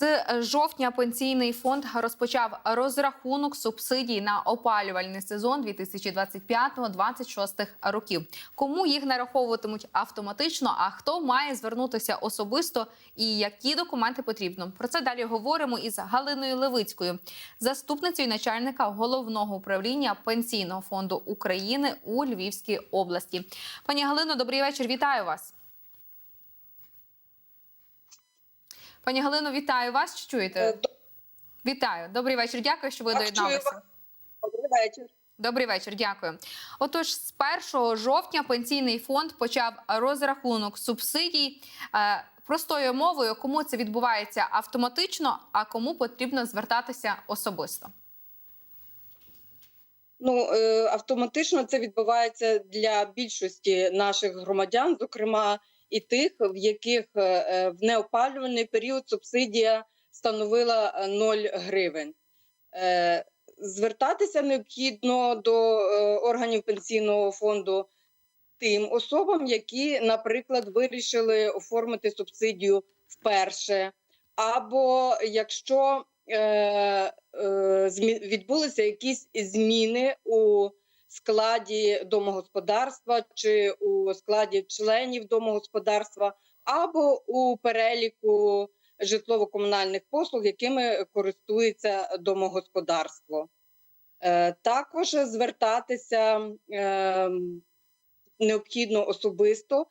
З жовтня пенсійний фонд розпочав розрахунок субсидій на опалювальний сезон 2025-2026 років. Кому їх нараховуватимуть автоматично? А хто має звернутися особисто і які документи потрібно? Про це далі говоримо із Галиною Левицькою, заступницею начальника головного управління пенсійного фонду України у Львівській області. Пані Галино, добрий вечір. Вітаю вас. Пані Галино, вітаю вас. Чи чуєте? Е, Вітаю, добрий вечір. Дякую, що ви Так, доєдналися. чую Добрий вечір. Добрий вечір, дякую. Отож, з 1 жовтня пенсійний фонд почав розрахунок субсидій. Е, Простою мовою, кому це відбувається автоматично, а кому потрібно звертатися особисто. Ну е, автоматично це відбувається для більшості наших громадян, зокрема і тих, в яких е, е, в неопалювальний період субсидія становила е, 0 гривень. Е, Звертатися необхідно до органів пенсійного фонду тим особам, які, наприклад, вирішили оформити субсидію вперше, або якщо е, відбулися якісь зміни у складі домогосподарства чи у складі членів домогосподарства, або у переліку житлово-комунальних послуг, якими користується домогосподарство. Е, Також звертатися е, необхідно особисто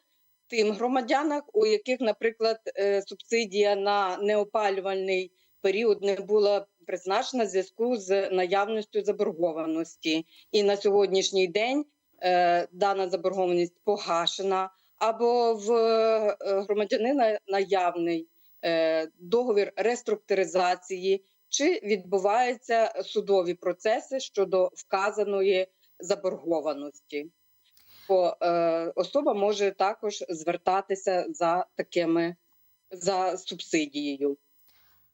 тим громадянам, у яких, наприклад, е, субсидія на неопалювальний період не була призначена в зв'язку з наявністю заборгованості, і на сьогоднішній день е, дана заборгованість погашена, або в е, громадянина наявний е, договір реструктуризації, чи відбуваються судові процеси щодо вказаної заборгованості. Бо е, особа може також звертатися за такими за субсидією.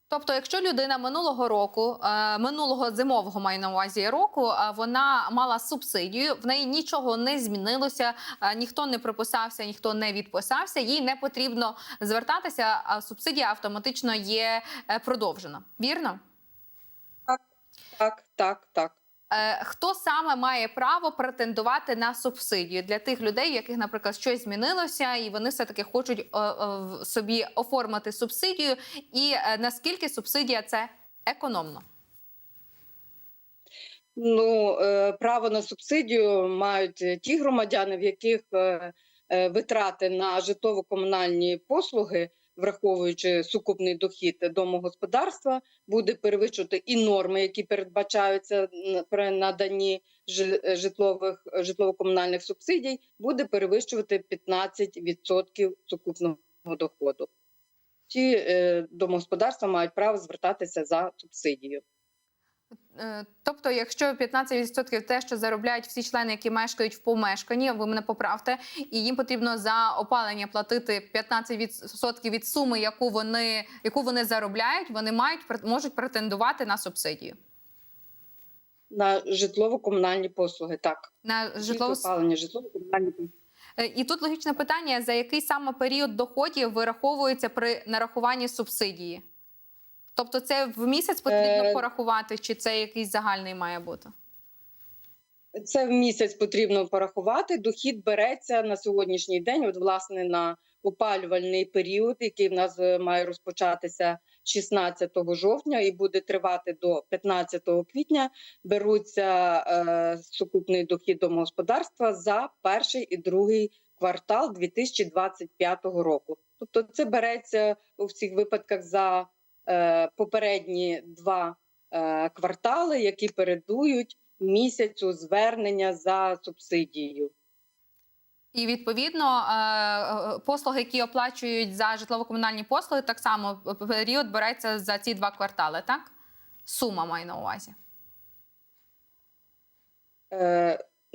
Тобто, якщо людина минулого року, е, минулого зимового маю на увазі року, е, вона мала субсидію, в неї нічого не змінилося, е, ніхто не приписався, ніхто не відписався, їй не потрібно звертатися, а субсидія автоматично є продовжена. Вірно? Так, так, так. Е, Хто саме має право претендувати на субсидію для тих людей, яких, наприклад, щось змінилося, і вони все таки хочуть е, е, собі оформити субсидію, і е, наскільки субсидія це економно? Ну, е, право на субсидію мають е, ті громадяни, в яких е, е, витрати на житлово-комунальні послуги, враховуючи сукупний дохід домогосподарства, буде перевищувати і норми, які передбачаються при наданні житлових житлово-комунальних субсидій, буде перевищувати 15% сукупного доходу. Ці е, домогосподарства мають право звертатися за субсидією. Е, Тобто, якщо 15% те, що заробляють всі члени, які мешкають в помешканні, ви мене поправте, і їм потрібно за опалення платити 15% від суми, яку вони яку вони заробляють, вони мають можуть претендувати на субсидію. На житлово-комунальні послуги, так. На Житлово... опалення, житлово-комунальні послуги. Е, І тут логічне питання: за який саме період доходів вираховується при нарахуванні субсидії? Тобто, це в місяць потрібно Е, порахувати, чи це якийсь загальний має бути? Це в місяць потрібно порахувати. Дохід береться на сьогоднішній день, от власне на опалювальний період, який в нас е, має розпочатися 16 жовтня і буде тривати до 15 квітня. Беруться е, сукупний дохід домогосподарства за перший і другий квартал 2025 року. Тобто, це береться у всіх випадках за попередні два е, квартали, які передують місяцю звернення за субсидією. І відповідно е, е, послуги, які оплачують за житлово-комунальні послуги, так само період береться за ці два квартали, так? Сума маю на увазі.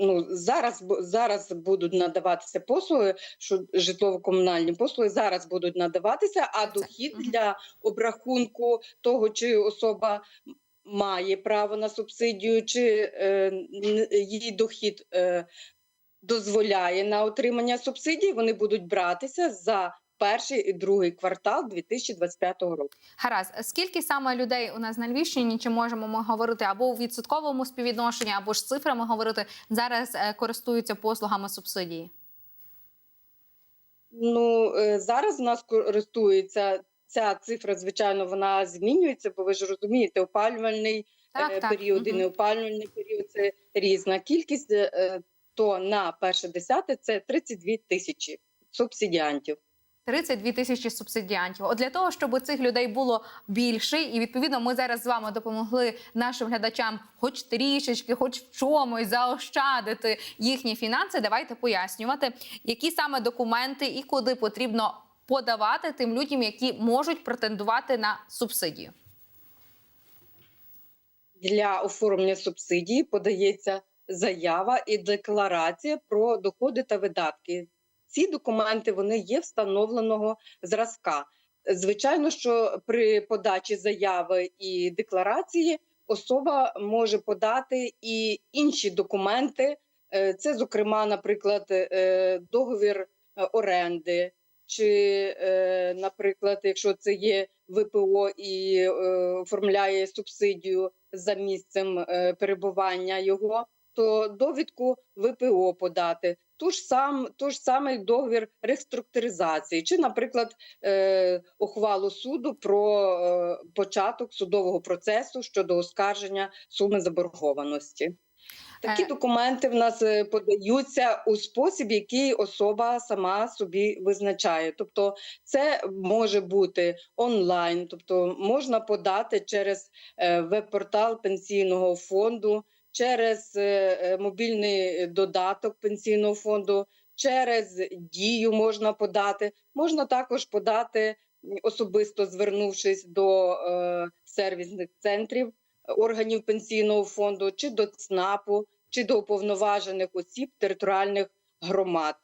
Ну, зараз, зараз будуть надаватися послуги, що житлово-комунальні послуги зараз будуть надаватися, а дохід для обрахунку того, чи особа має право на субсидію, чи е, її дохід е, дозволяє на отримання субсидій, вони будуть братися за перший і другий квартал 2025 року. Гаразд, скільки саме людей у нас на Львівщині? Чи можемо ми говорити або у відсотковому співвідношенні, або ж цифрами говорити зараз е, користуються послугами субсидії? Ну е, зараз в нас користується ця цифра. Звичайно, вона змінюється, бо ви ж розумієте, опалювальний Так, е, так. період і Мгм. неопалювальний період це різна кількість. То на перше десяте це 32 тисячі субсидіантів. 32 тисячі субсидіантів. От для того, щоб цих людей було більше, і відповідно ми зараз з вами допомогли нашим глядачам, хоч трішечки, хоч в чомусь заощадити їхні фінанси. Давайте пояснювати, які саме документи і куди потрібно подавати тим людям, які можуть претендувати на субсидію. Для оформлення субсидії подається заява і декларація про доходи та видатки. Ці документи вони є встановленого зразка. Звичайно, що при подачі заяви і декларації особа може подати і інші документи. Е, Це, зокрема, наприклад, е, договір оренди, чи, е, наприклад, якщо це є ВПО і оформляє субсидію за місцем перебування його, то довідку ВПО подати. Ту ж сам ту ж самий договір реструктуризації, чи, наприклад, е, ухвалу суду про е, початок судового процесу щодо оскарження суми заборгованості. Такі Е. документи в нас е, подаються у спосіб, який особа сама собі визначає. Тобто, це може бути онлайн, тобто можна подати через е, веб-портал пенсійного фонду, через е, е, мобільний додаток пенсійного фонду, через дію можна подати. Можна також подати особисто звернувшись до е, сервісних центрів органів пенсійного фонду, чи до ЦНАПу, чи до уповноважених осіб територіальних громад.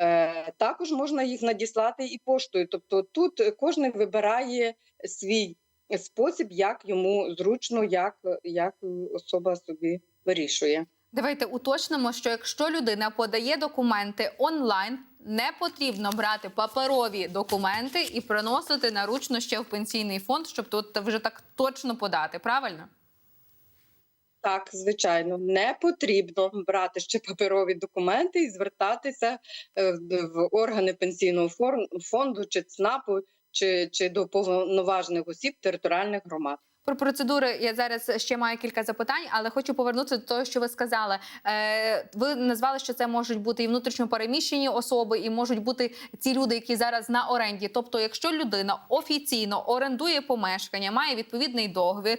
Е, також можна їх надіслати і поштою. Тобто тут кожен вибирає свій спосіб, як йому зручно, як, як особа собі вирішує. Давайте уточнимо, що якщо людина подає документи онлайн, не потрібно брати паперові документи і приносити наручно ще в пенсійний фонд, щоб тут вже так точно подати. Правильно? Так, звичайно, не потрібно брати ще паперові документи і звертатися е, в- органи пенсійного фонду чи ЦНАПу, чи, чи до повноважних осіб територіальних громад. Про процедури я зараз ще маю кілька запитань, але хочу повернутися до того, що ви сказали. Е, ви назвали, що це можуть бути і внутрішньо переміщені особи, і можуть бути ці люди, які зараз на оренді. Тобто, якщо людина офіційно орендує помешкання, має відповідний договір,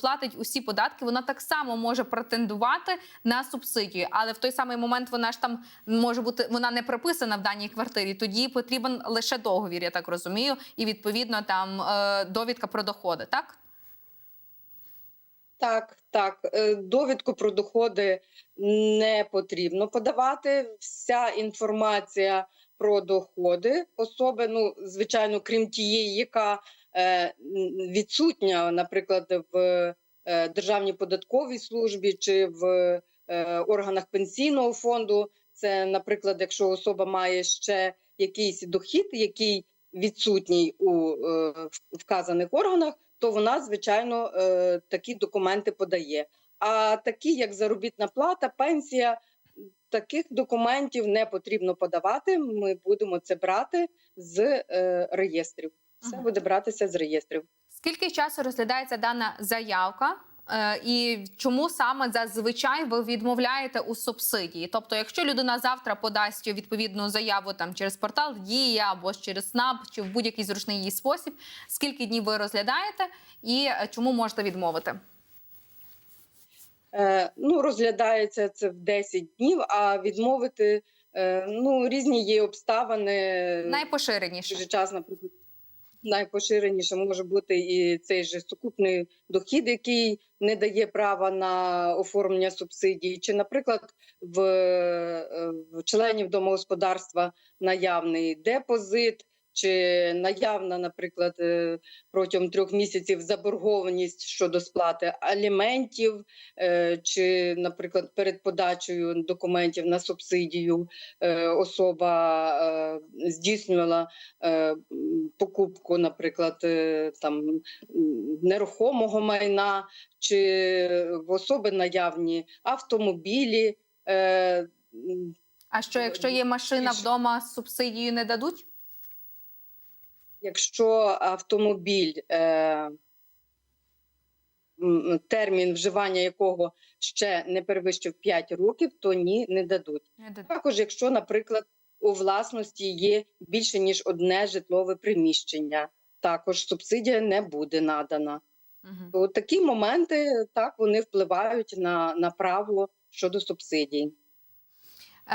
платить усі податки, вона так само може претендувати на субсидію. Але в той самий момент вона ж там може бути вона не прописана в даній квартирі. Тоді потрібен лише договір, я так розумію, і відповідно там е, довідка про доходи. Так. Так, так, е, довідку про доходи не потрібно подавати. Вся інформація про доходи особи, ну звичайно, крім тієї, яка е, відсутня, наприклад, в е, Державній податковій службі чи в е, органах пенсійного фонду. Це, наприклад, якщо особа має ще якийсь дохід, який відсутній у е, вказаних органах, то вона, звичайно, е, такі документи подає. А такі, як заробітна плата, пенсія, таких документів не потрібно подавати. Ми будемо це брати з е, реєстрів. Все буде братися з реєстрів. Скільки часу розглядається дана заявка? Е, І чому саме зазвичай ви відмовляєте у субсидії? Тобто, якщо людина завтра подасть відповідну заяву там через портал Дія або через СНАП, чи в будь-який зручний її спосіб, скільки днів ви розглядаєте і е, чому можете відмовити? Е, ну, розглядається це в 10 днів, а відмовити е, ну, різні є обставини. Найпоширеніше. Дуже час, наприклад, найпоширеніше може бути і цей же сукупний дохід, який не дає права на оформлення субсидій, чи, наприклад, в, е, в членів домогосподарства наявний депозит, чи наявна, наприклад, е, протягом трьох місяців заборгованість щодо сплати аліментів, е, чи, наприклад, перед подачею документів на субсидію е, особа здійснювала покупку, наприклад, там нерухомого майна, чи в особи наявні автомобілі. А що, якщо є машина вдома, субсидію не дадуть? Якщо автомобіль, е, термін вживання якого ще не перевищив 5 років, то ні, не дадуть. Не дадуть. Також, якщо, наприклад, у власності є більше ніж одне житлове приміщення, також субсидія не буде надана. Мгм. То такі моменти так вони впливають на, на право щодо субсидій. Е,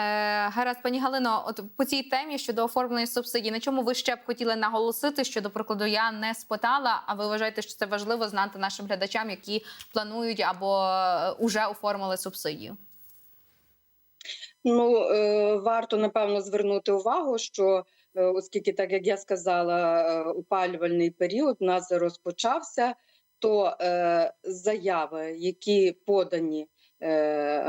гаразд, пані Галино, от по цій темі щодо оформлення субсидій, на чому ви ще б хотіли наголосити, що, до прикладу, я не спитала, а ви вважаєте, що це важливо знати нашим глядачам, які планують або е, уже оформили субсидію? Ну е, варто напевно звернути увагу, що е, оскільки, так як я сказала, е, опалювальний період у нас розпочався, то е, заяви, які подані е,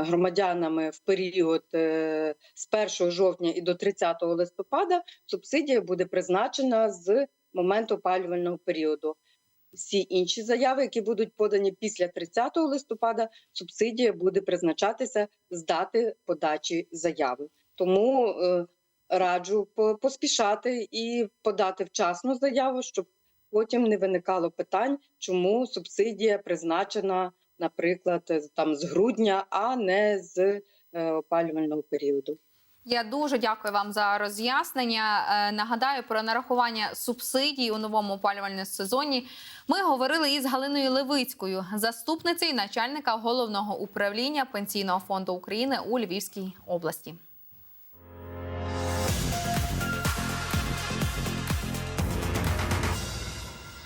громадянами в період е, з 1 жовтня і до 30 листопада, субсидія буде призначена з моменту опалювального періоду. Всі інші заяви, які будуть подані після 30 листопада, субсидія буде призначатися з дати подачі заяви. Тому е, раджу по- поспішати і подати вчасно заяву, щоб потім не виникало питань, чому субсидія призначена, наприклад, там з грудня, а не з е, опалювального періоду. Я дуже дякую вам за роз'яснення. Е, Нагадаю про нарахування субсидій у новому опалювальному сезоні. Ми говорили із Галиною Левицькою, заступницею начальника головного управління пенсійного фонду України у Львівській області.